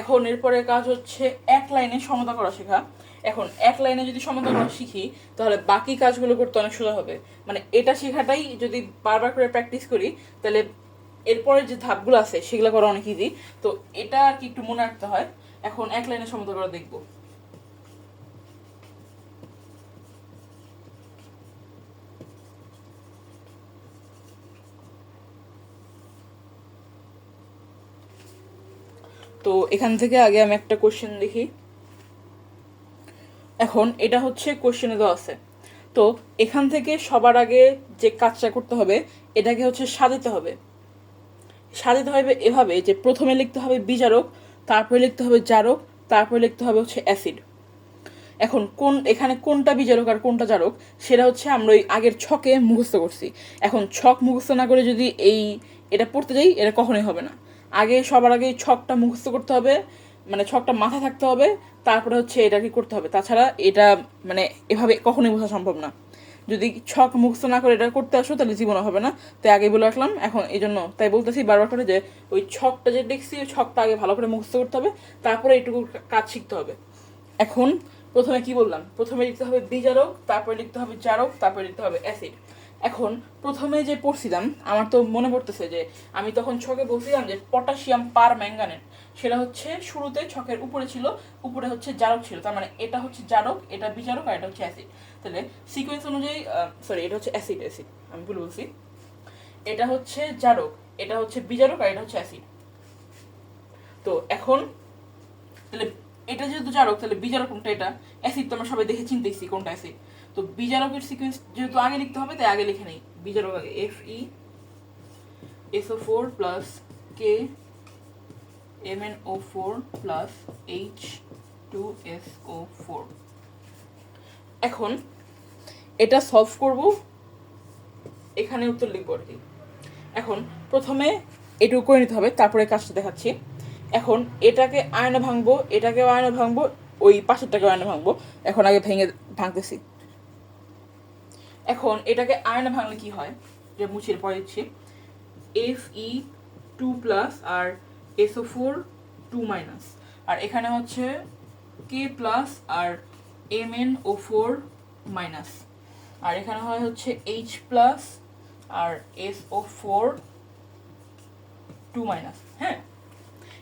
এখন এরপরে কাজ হচ্ছে এক লাইনে সমতা করা শেখা। এখন এক লাইনে যদি সমতা করা শিখি, তাহলে বাকি কাজগুলো করতে অনেক সোজা হবে। মানে এটা শেখাটাই যদি বারবার করে প্র্যাকটিস করি, তাহলে এরপরে যে ধাপগুলো আছে, সেগুলো করা অনেক ইজি তো এটা আর কি একটু মনে রাখতে হয়। এখন এক লাইনে সমতা করা দেখব। তো এখান থেকে আগে আমি একটা কোশ্চেন দেখি। এখন এটা হচ্ছে কোশ্চেনে দেওয়া আছে। তো এখান থেকে সবার আগে যে কাজটা করতে হবে, এটাকে হচ্ছে সাজাতে হবে। সাজাতে হবে এভাবে যে প্রথমে লিখতে হবে বিজারক তারপরে লিখতে হবে জারক, তারপরে লিখতে হবে হচ্ছে অ্যাসিড। এখন কোন, এখানে কোনটা বিজারক আর কোনটা জারক, সেটা হচ্ছে আমরা ওই আগের ছকে মুখস্থ করছি। এখন ছক মুখস্থ না করে যদি এই, এটা পড়তে যাই, এটা কখনোই হবে না। আগে সবার আগে ছকটা মুখস্থ করতে হবে মানে ছকটা মাথায় থাকতে হবে, তারপরে হচ্ছে এটা কি করতে হবে। তাছাড়া এটা মানে এভাবে কখনোই বোঝা সম্ভব না। যদি ছক মুখস্থ না করে এটা করতে আসো, তাহলে জীবনে হবে না। তাই আগে বলে রাখলাম, এখন এই জন্য তাই বলতেছি বারবার করে যে, ওই ছকটা যে দেখছি, ওই ছকটা আগে ভালো করে মুখস্থ করতে হবে, তারপরে এটুকু কাজ শিখতে হবে। এখন প্রথমে কি বললাম? প্রথমে লিখতে হবে বিজারক তারপরে লিখতে হবে জারক, তারপরে লিখতে হবে অ্যাসিড। এখন প্রথমে যে পড়ছিলাম, আমার তো মনে পড়তেছে যে আমি তখন ছকে বলছিলাম যে পটাশিয়াম পার ম্যাঙ্গানেট সেটা হচ্ছে শুরুতে ছকের উপরে ছিল, উপরে হচ্ছে জারক ছিল। তার মানে এটা হচ্ছে জারক, এটা বিজারক আর এটা হচ্ছে অ্যাসিড। তাহলে সিকোয়েন্স অনুযায়ী সরি এটা হচ্ছে অ্যাসিড অ্যাসিড। আমি ভুল বলছি। এটা হচ্ছে জারক, এটা হচ্ছে বিজারক আর এটা হচ্ছে অ্যাসিড। তো এখন, তাহলে এটা যেহেতু জারক, তাহলে বিজারক কোনটা এটা। অ্যাসিড তো আমরা সবাই দেখে চিনতেছি কোনটা অ্যাসিড তো বিজারকের সিকোয়েন্স যেহেতু আগে লিখতে হবে, তাই আগে লিখে নেই। বিজারক আগে F E S O four plus K M N O four plus H two S O four এখন, এটা সলভ করব, এখানে উত্তর লিখব আর কি। এখন, প্রথমে এটুকু করে নিতে হবে, তারপরে কাজটা দেখাচ্ছি। এখন এটাকে আয়না ভাঙবো, এটাকেও আয়না ভাঙবো, ওই পাশেরটাকেও আয়না ভাঙবো। এখন আগে ভেঙে ভাঙতেছি। এখন এটাকে আয়না ভাঙলে কি হয়? যে মুছিয়ে পরে দিচ্ছি। এফ ই টু প্লাস আর S O four two minus আর এখানে হচ্ছে কে প্লাস আর M N O four minus আর এখানে হয় হচ্ছে এইচ প্লাস আর S O four two minus হ্যাঁ?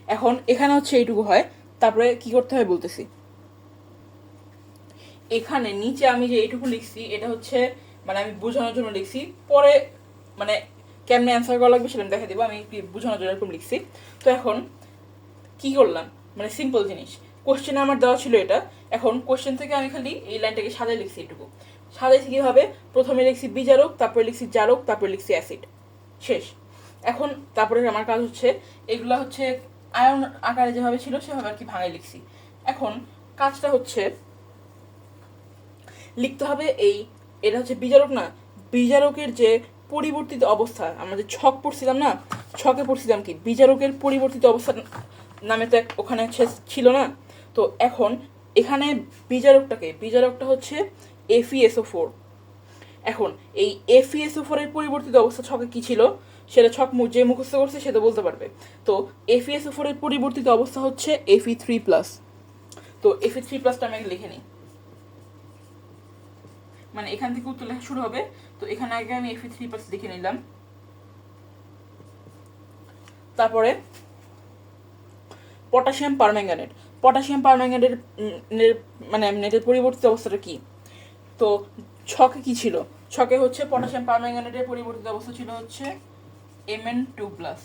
এখন এখানে হচ্ছে এইটুকু হয়। তারপরে কি করতে হয় বলতেছি। এখানে নিচে আমি যে এইটুকু লিখছি, এটা হচ্ছে মানে আমি বোঝানোর জন্য লিখছি। পরে মানে কেমনে অ্যান্সার করা লাগবে সেটা দেখা দিব। আমি বোঝানোর জন্য এরকম লিখছি। তো এখন কি করলাম? মানে সিম্পল জিনিস। কোশ্চেনে আমার দেওয়া ছিল এটা। এখন কোশ্চেন থেকে আমি খালি এই লাইনটাকে সাজাই লিখছি এটুকু সাজাইছি কীভাবে? প্রথমে লিখছি বিজারক তারপরে লিখছি জারক, তারপরে লিখছি অ্যাসিড শেষ। এখন তারপরে আমার কাজ হচ্ছে, এগুলো হচ্ছে আয়ন আকারে যেভাবে ছিল, সেভাবে আর কি ভাঙাই লিখছি। এখন কাজটা হচ্ছে, লিখতে হবে এই, এটা হচ্ছে বিজারক না, বিজারকের যে পরিবর্তিত অবস্থা, আমরা যে ছক পড়ছিলাম না, ছকে পড়ছিলাম কি? বিজারকের পরিবর্তিত অবস্থা নামে তো ওখানে ছিল না। তো এখন এখানে বিজারকটাকে, বিজারকটা হচ্ছে এফিএসও ফোর এখন এই এফিএসও ফোরের পরিবর্তিত অবস্থা ছকে কি ছিল? সেটা ছক যে মুখস্থ করছে সেটা বলতে পারবে। তো এফিএসও ফোরের পরিবর্তিত অবস্থা হচ্ছে এফি থ্রি প্লাস তো এফি থ্রি প্লাসটা আমি লিখে নিই। মানে এখান থেকে উত্তর লেখা শুরু হবে। তো এখানে আগে আমি এফি থ্রি প্লাস লিখে নিলাম। তারপরে পটাশিয়াম পারম্যাঙ্গানেট। পটাশিয়াম পারম্যাঙ্গানেটের মানে নেটের পরিবর্তিত অবস্থাটা কি? তো ছকে কি ছিল? ছকে হচ্ছে পটাশিয়াম পারম্যাঙ্গানেটের পরিবর্তিত অবস্থা ছিল হচ্ছে এমএন টু প্লাস।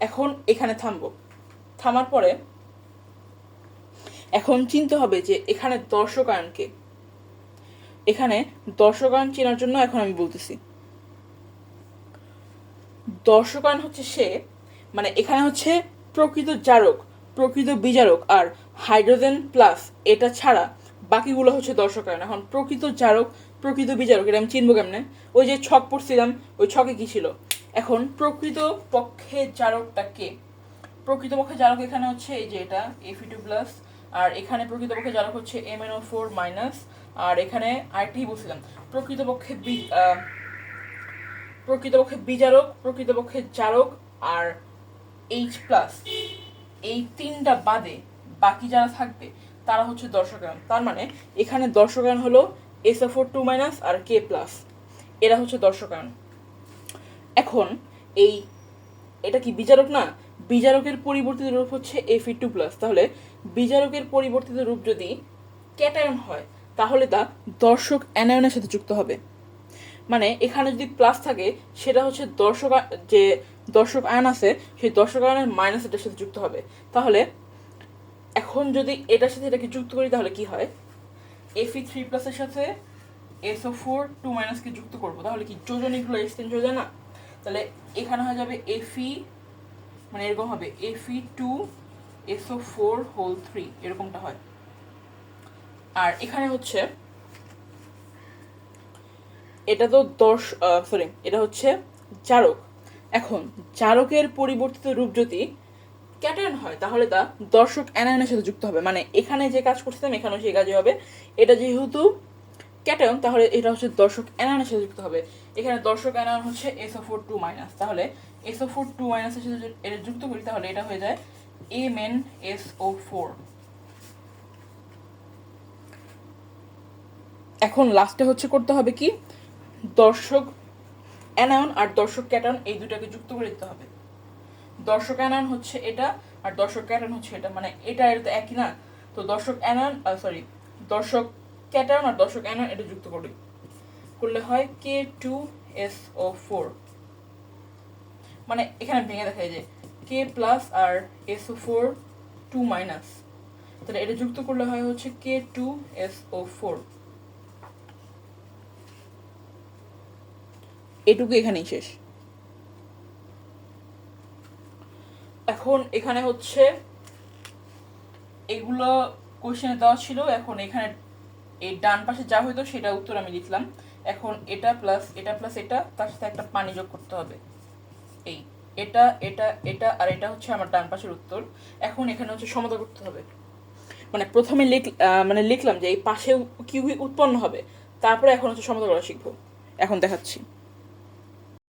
এখন এখানে থামবো। থামার পরে এখন চিনতে হবে যে এখানে দর্শকায়নকে এখানে দর্শকায়ন চেনার জন্য এখন আমি বলতেছি। দর্শকায়ন হচ্ছে সে মানে এখানে হচ্ছে প্রকৃত জারক, প্রকৃত বিজারক আর হাইড্রোজেন প্লাস এটা ছাড়া বাকিগুলো হচ্ছে দর্শকায়ন এখন প্রকৃত জারক প্রকৃত বিচারক এটা আমি চিনবো কেমনে? ওই যে ছক পড়ছিলাম, ওই ছকে কি ছিল? এখন প্রকৃত পক্ষে জারকটা কে? প্রকৃতপক্ষে জারক এখানে হচ্ছে এই যে এটা এফি টু প্লাস আর এখানে প্রকৃতপক্ষে জারক হচ্ছে M N O four minus আর এখানে আরেকটি বলছিলাম প্রকৃতপক্ষে বি প্রকৃতপক্ষে বিজারক প্রকৃতপক্ষে জারক আর এইচ প্লাস এই তিনটা বাদে বাকি যারা থাকবে, তারা হচ্ছে দর্শকায়ন তার মানে এখানে দর্শকায়ন হলো এস ফোর টু মাইনাস আর কে প্লাস এরা হচ্ছে দর্শকায়ন। এখন এই, এটা কি বিজারক না? বিজারকের পরিবর্তিত রূপ হচ্ছে এফ টু প্লাস তাহলে বিজারকের পরিবর্তিত রূপ যদি ক্যাটায়ন হয়, তাহলে তা দর্শক অ্যানায়নের সাথে যুক্ত হবে। মানে এখানে যদি প্লাস থাকে, সেটা হচ্ছে দর্শক, যে দর্শক আয়ন আছে, সেই দর্শক আয়নের মাইনাস এটার সাথে যুক্ত হবে। তাহলে এখন যদি এটার সাথে এটাকে যুক্ত করি, তাহলে কি হয়? এফি থ্রি প্লাসের সাথে এসও ফোর টু মাইনাসকে যুক্ত করব। তাহলে কি যোজনীগুলো এক্সচেঞ্জ হয়ে যায় না? তাহলে এখানে হয়ে যাবে এফি মানে এরকম হবে F E two S O four whole three এরকমটা হয়। আর এখানে হচ্ছে, এটা তো দশ সরি এটা হচ্ছে জারক এখন জারকের পরিবর্তিত রূপ যদি ক্যাটায়ন হয়, তাহলে তা দর্শক অ্যানায়নের সাথে যুক্ত হবে। মানে এখানে যে কাজ করছিলাম, এখানেও সেই কাজই হবে। এটা যেহেতু ক্যাটায়ন, তাহলে এটা হচ্ছে দর্শক অ্যানায়নের সাথে যুক্ত হবে। এখানে দর্শক অ্যানায়ন হচ্ছে S O four two minus তাহলে এসও ফোর টু মাইনাসের সাথে এটা যুক্ত করি, তাহলে এটা হয়ে যায় M N S O four এখন লাস্টে হচ্ছে করতে হবে কি? দর্শক অ্যানায়ন আর দর্শক ক্যাটায়ন, এই দুটাকে যুক্ত করে দিতে হবে। দর্শক অ্যানায়ন হচ্ছে এটা, আর দর্শক ক্যাটায়ন হচ্ছে এটা। মানে এটা এটা তো একই না। তো দর্শক অ্যানায়ন সরি দর্শক ক্যাটায়ন আর দর্শক অ্যানায়ন এটা যুক্ত করি করলে হয় K two S O four মানে এখানে ভেঙে দেখা যায় যে কে প্লাস আর S O four two minus তাহলে এটা যুক্ত করলে হয় হচ্ছে K two S O four এটুকু এখানেই শেষ। এখন এখানে হচ্ছে এগুলো কোশ্চেনে দেওয়া ছিল। এখন এখানে এই ডান পাশে যা হইতো সেটা উত্তর আমি লিখলাম। এখন এটা প্লাস এটা প্লাস এটা, তার সাথে একটা পানি যোগ করতে হবে। এই এটা এটা এটা আর এটা হচ্ছে আমার ডান পাশের উত্তর। এখন এখানে হচ্ছে সমতা করতে হবে। মানে প্রথমে লিখ মানে লিখলাম যে এই পাশে কি উৎপন্ন হবে, তারপরে এখন হচ্ছে সমতা করা শিখব। এখন দেখাচ্ছি।